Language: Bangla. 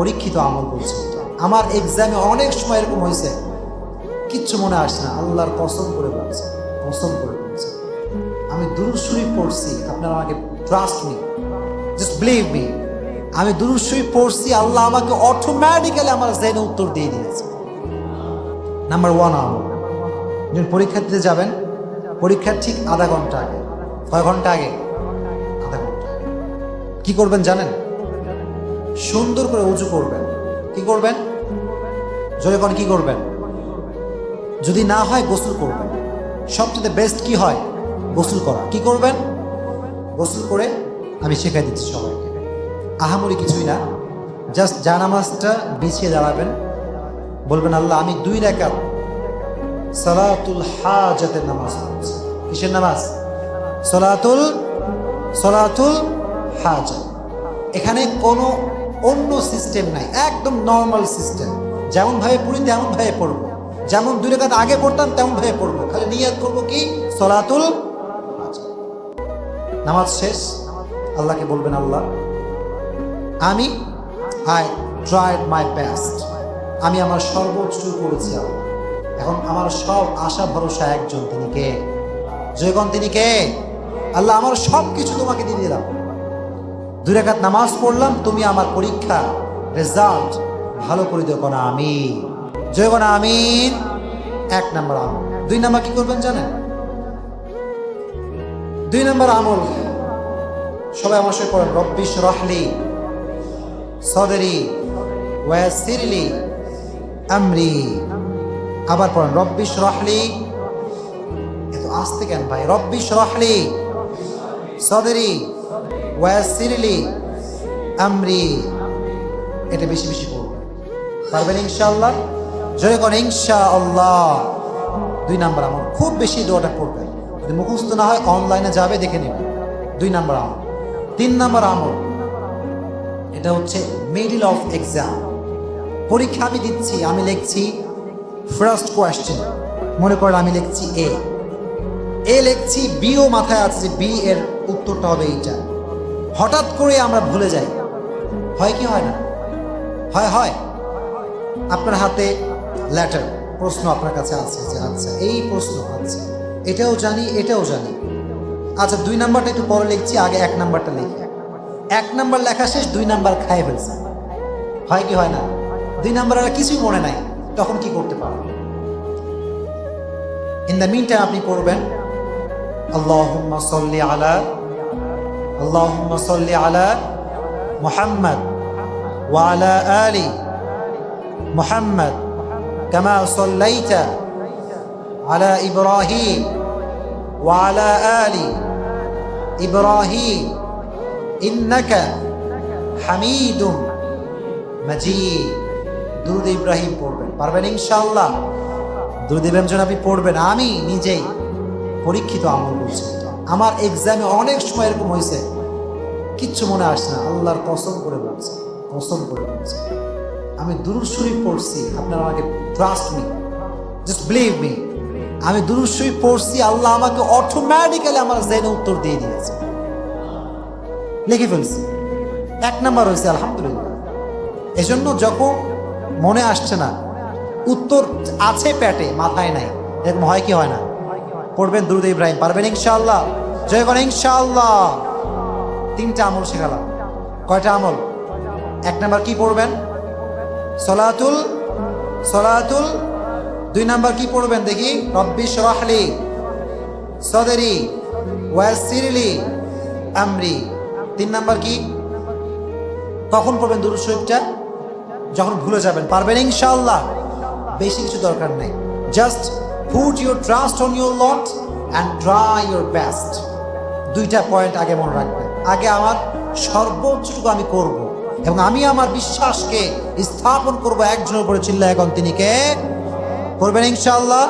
পরীক্ষিত আমল বলছি। আমার এক্সামে অনেক সময় এরকম হয়েছে। কিচ্ছু মনে আসছে না। আল্লাহর কসম করে বলছে, কসম করে বলছে। আমি দুরুদ পড়ছি, আপনারা আমাকে trust me just believe me আমি দুরুদ শরীফ পড়ছি, আল্লাহ আমাকে অটোমেটিক্যালি আমার জেনে উত্তর দিয়ে দিয়েছে। নাম্বার ওয়ান আমল। যখন পরীক্ষা দিতে যাবেন, পরীক্ষার ঠিক আধা ঘণ্টা আগে। কয় ঘণ্টা আগে? আধা ঘণ্টা। কি করবেন জানেন? সুন্দর করে উঁচু করবেন। কি করবেন? যখন কি করবেন? যদি না হয় গোসল করবেন। সবচেয়ে বেস্ট কি হয়? গোসল করা। কি করবেন? গোসল করে আমি শেখাই দিচ্ছি সবাইকে। আহামরি কিছুই না। জাস্ট জানামাজটা বিছিয়ে দাঁড়াবেন। বলবেন, আল্লাহ, আমি দুই রেখাত সালাতুল হাজাতের নামাজ কিসের নামাজ? সলাতুল সলাতুল হাজাত। এখানে কোনো অন্য সিস্টেম নাই, একদম নর্মাল সিস্টেম যেমন ভাবে পড়ি তেমন ভাবে পড়ব। যেমন দুই রেখাত আগে পড়তাম, তেমন ভাবে পড়ব। খালি নিয়াত করব কি? সলাতুল নামাজ শেষ, আল্লাহকে বলবেন, আল্লাহ, আমি আই ট্রাইড মাই বেস্ট আমি আমার সর্বোচ্চ করেছি এখন আমার সব আশা ভরসা একজন, তিনি কে? জয়গণ, তিনি কে? আল্লাহ, আমার সব কিছু তোমাকে দিয়ে দিলাম। দুই রেখাত নামাজ পড়লাম, তুমি আমার পরীক্ষা রেজাল্ট ভালো করে দিও কোনা আমি জয়গণ আমিন। এক নম্বর আমল। দুই নম্বর কি করবেন জানেন? দুই নম্বর আমল। সবাই আমার সাথে পড়েন। রব্বিশ রহলি সদরি ওয়াসিরলি আমরি। আবার পড়েন রব্বিশ রহলি এত আসতে কেন ভাই? রব্বিশ রহলি সদরি ওয়াসিরলি আমরি। এটা বেশি বেশি পড়বেন পারবেন ইনশাআল্লাহ? জয় করেন, ইনশাআল্লাহ। দুই নাম্বার আমল। খুব বেশি দোয়াটা পড়বেন। যদি মুখস্থ না হয়, অনলাইনে যাবে, দেখে নেবেন দুই নাম্বার আমল। তিন নাম্বার আমল। এটা হচ্ছে মিডিল অফ এক্সাম পরীক্ষা আমি দিচ্ছি, আমি লিখছি ফার্স্ট কোয়েশ্চেন মনে করেন আমি লিখছি এ এ লিখছি বিও মাথায় আছে যে বি এর উত্তরটা হবে এইটা। হঠাৎ করে আমরা ভুলে যাই। হয় কি হয় না? হয় হয়। আপনার হাতে লেটার প্রশ্ন আপনার কাছে আছে যে আচ্ছা এই প্রশ্ন আছে, এটাও জানি এটাও জানি। আচ্ছা দুই নাম্বারটা একটু পরে লিখছি, আগে এক নাম্বারটা লিখি। এক নাম্বার লেখা শেষ, দুই নাম্বার খাই ফেলছে। হয় কি হয় না? দুই নাম্বার আর কিছুই মনে নাই, তখন কি করতে পারবেন ইন দ্য মিন টাইম আপনি পড়বেন সাল্লি আলা আলা মুহাম্মদ ওয়া আলা আলি মুহাম্মদ কামা সাল্লাইতা আলা ইব্রাহিম ওয়া আলা আলি ইব্রাহিম ইন্নাকা হামিদুম মাজিদ। দুরুদ ইব্রাহিম পড়বেন। পারবেন ইনশাআল্লাহ? দুরুদ ইব্রাহিম যখন আপনি পড়বেন, আমি নিজেই পরীক্ষিত আমল করছি। আমার এক্সামে অনেক সময় এরকম হয়েছে। কিচ্ছু মনে আসছে না। আল্লাহর কসম করে বলছে, কসম করে বলছে। আমি দুরুদ শরীফ পড়ছি, আপনারা আমাকে trust me just believe me আমি দুরুদ শরীফ পড়ছি, আল্লাহ আমাকে অটোমেটিক্যালি আমার জেনে উত্তর দিয়ে দিয়েছে। লিখে ফেলছি। এক নাম্বার হয়েছে, আলহামদুলিল্লাহ। এজন্য যখন মনে আসছে না, উত্তর আছে প্যাটে মাথায় নাই, এরকম হয় কি হয় না? পড়বেন দুরুদ ইব্রাহিম, পারবেন ইনশাআল্লাহ। জয় করেন ইনশাআল্লাহ। তিনটা আমল শেখালাম। কয়টা আমল? এক নাম্বার কি পড়বেন? সলাতুল সলাতুল। দুই নাম্বার কি পড়বেন দেখি? রব্বি সরাহলি সদেরি ওয়াসিরলি আমরি। তিন নাম্বার কি? কখন পড়বেন দুরুদ শরীফটা? যখন ভুলে যাবেন, পারবেন ইনশাল্লাহ বেশি কিছু দরকার নেই। Just put your trust on your lot and try your best দুইটা পয়েন্ট আগে মনে রাখবেন আগে আমার সর্বোচ্চটুকু আমি করব এবং আমি আমার বিশ্বাসকে স্থাপন করব একজনের উপরে চিল্লা এখন তিনি কে? করবেন ইনশাআল্লাহ।